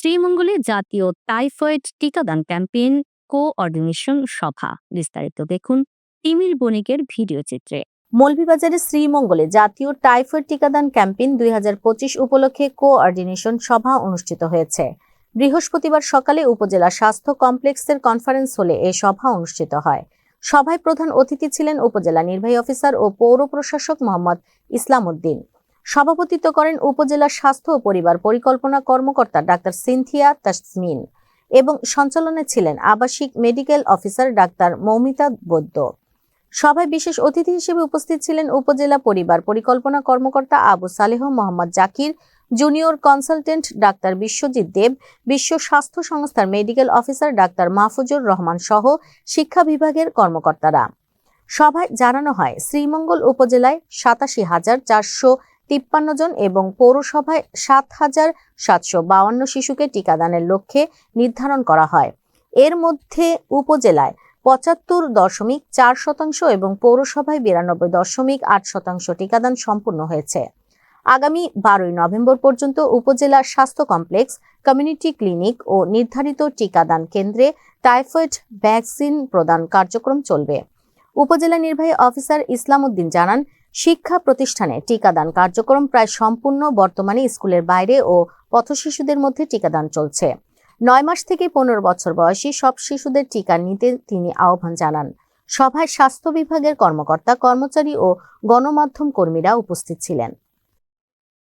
শ্রীমঙ্গলে জাতীয় টাইফয়েড টিকাদান ক্যাম্পেইন কোঅর্ডিনেশন সভা বিস্তারিত দেখুন তিমির বণিকের ভিডিও চিত্রে। মৌলভীবাজারে শ্রীমঙ্গলে জাতীয় টাইফয়েড টিকাদান ক্যাম্পেইন দুই হাজার পঁচিশ উপলক্ষে কোঅর্ডিনেশন সভা অনুষ্ঠিত হয়েছে। বৃহস্পতিবার সকালে উপজেলা স্বাস্থ্য কমপ্লেক্সের কনফারেন্স হলে এ সভা অনুষ্ঠিত হয়। সভায় প্রধান অতিথি ছিলেন উপজেলা নির্বাহী অফিসার ও পৌর প্রশাসক মোহাম্মদ ইসলাম উদ্দিন সভাপতিত্ব করেন উপজেলা স্বাস্থ্য ও পরিবার পরিকল্পনা কর্মকর্তা ডাক্তার সিনথিয়া তাসমিন এবং সঞ্চালনে ছিলেন আবাসিক medical officer doctor Moumita Baidya. সভায় বিশেষ অতিথি হিসেবে উপস্থিত ছিলেন উপজেলা পরিবার পরিকল্পনা কর্মকর্তা Abu Saleh Mohammad Zakir, junior consultant doctor Biswajit Deb, বিশ্ব স্বাস্থ্য সংস্থার medical officer doctor Mahfuzur Rahman সহ শিক্ষা বিভাগের কর্মকর্তারা। সভায় জানানো হয়, শ্রীমঙ্গল উপজেলায় সাতাশি হাজার চারশো তিপ্পান্ন জন এবং পৌরসভায় সাত হাজার সাতশো বাউান্ন শিশুকে টিকাদানের লক্ষ্যে নির্ধারণ করা হয়। এর মধ্যে উপজেলায় পঁচাত্তর দশমিক চার শতাংশ এবং পৌরসভায় বিরানব্বই দশমিক আট শতাংশ টিকাদান সম্পূর্ণ হয়েছে। আগামী বারোই নভেম্বর পর্যন্ত উপজেলা স্বাস্থ্য কমপ্লেক্স, কমিউনিটি ক্লিনিক ও নির্ধারিত টিকাদান কেন্দ্রে টাইফয়েড ভ্যাকসিন প্রদান কার্যক্রম চলবে। উপজেলা নির্বাহী অফিসার ইসলাম উদ্দিন জানান শিক্ষা প্রতিষ্ঠানে টিকাদান কার্যক্রম প্রায় সম্পূর্ণ বর্তমানে স্কুলের বাইরে ও পথশিশুদের মধ্যে টিকাদান চলছে। নয় মাস থেকে পনেরো বছর বয়সী সব শিশুদের টিকা নিতে তিনি আহ্বান জানান। সভায় স্বাস্থ্য বিভাগের কর্মকর্তা, কর্মচারী ও গণমাধ্যম কর্মীরা উপস্থিত ছিলেন।